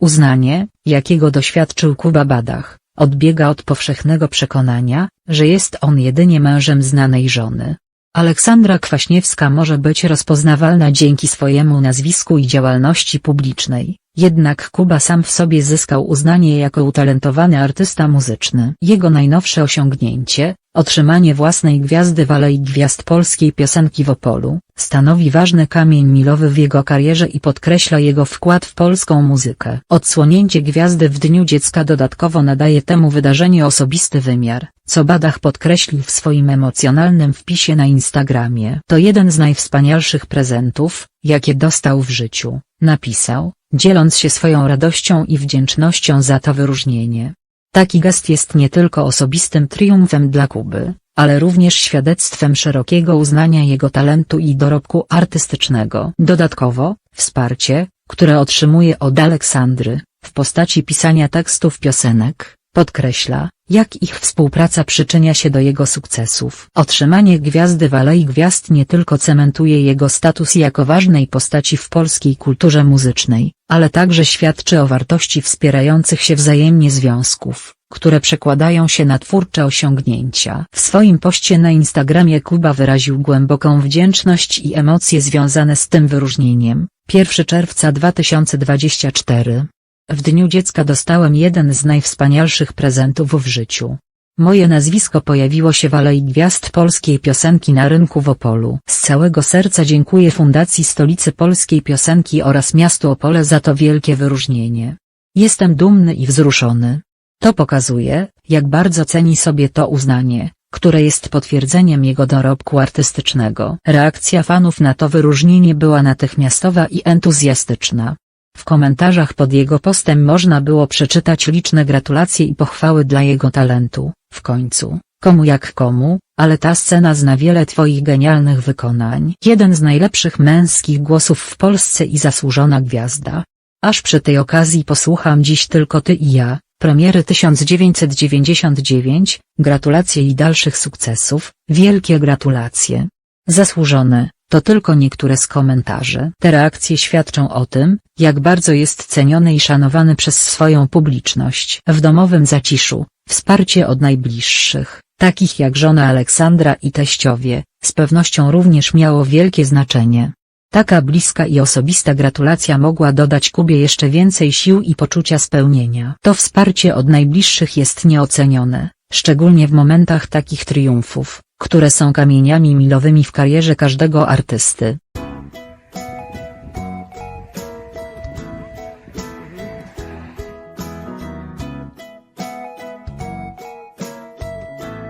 Uznanie, jakiego doświadczył Kuba Badach, odbiega od powszechnego przekonania, że jest on jedynie mężem znanej żony. Aleksandra Kwaśniewska może być rozpoznawalna dzięki swojemu nazwisku i działalności publicznej, jednak Kuba sam w sobie zyskał uznanie jako utalentowany artysta muzyczny. Jego najnowsze osiągnięcie, otrzymanie własnej gwiazdy w Alei Gwiazd Polskiej Piosenki w Opolu, stanowi ważny kamień milowy w jego karierze i podkreśla jego wkład w polską muzykę. Odsłonięcie gwiazdy w Dniu Dziecka dodatkowo nadaje temu wydarzeniu osobisty wymiar, co Badach podkreślił w swoim emocjonalnym wpisie na Instagramie. To jeden z najwspanialszych prezentów, jakie dostał w życiu, napisał, dzieląc się swoją radością i wdzięcznością za to wyróżnienie. Taki gest jest nie tylko osobistym triumfem dla Kuby, ale również świadectwem szerokiego uznania jego talentu i dorobku artystycznego. Dodatkowo, wsparcie, które otrzymuje od Aleksandry, w postaci pisania tekstów piosenek, podkreśla, jak ich współpraca przyczynia się do jego sukcesów. Otrzymanie gwiazdy w Alei Gwiazd nie tylko cementuje jego status jako ważnej postaci w polskiej kulturze muzycznej, ale także świadczy o wartości wspierających się wzajemnie związków, które przekładają się na twórcze osiągnięcia. W swoim poście na Instagramie Kuba wyraził głęboką wdzięczność i emocje związane z tym wyróżnieniem. 1 czerwca 2024 w Dniu Dziecka dostałem jeden z najwspanialszych prezentów w życiu. Moje nazwisko pojawiło się w Alei Gwiazd Polskiej Piosenki na rynku w Opolu. Z całego serca dziękuję Fundacji Stolicy Polskiej Piosenki oraz miastu Opole za to wielkie wyróżnienie. Jestem dumny i wzruszony. To pokazuje, jak bardzo ceni sobie to uznanie, które jest potwierdzeniem jego dorobku artystycznego. Reakcja fanów na to wyróżnienie była natychmiastowa i entuzjastyczna. W komentarzach pod jego postem można było przeczytać liczne gratulacje i pochwały dla jego talentu. W końcu, komu jak komu, ale ta scena zna wiele twoich genialnych wykonań. Jeden z najlepszych męskich głosów w Polsce i zasłużona gwiazda. Aż przy tej okazji posłucham dziś tylko ty i ja, premiery 1999, gratulacje i dalszych sukcesów, wielkie gratulacje. Zasłużone, to tylko niektóre z komentarzy. Te reakcje świadczą o tym, jak bardzo jest ceniony i szanowany przez swoją publiczność. W domowym zaciszu, wsparcie od najbliższych, takich jak żona Aleksandra i teściowie, z pewnością również miało wielkie znaczenie. Taka bliska i osobista gratulacja mogła dodać Kubie jeszcze więcej sił i poczucia spełnienia. To wsparcie od najbliższych jest nieocenione, szczególnie w momentach takich triumfów, które są kamieniami milowymi w karierze każdego artysty.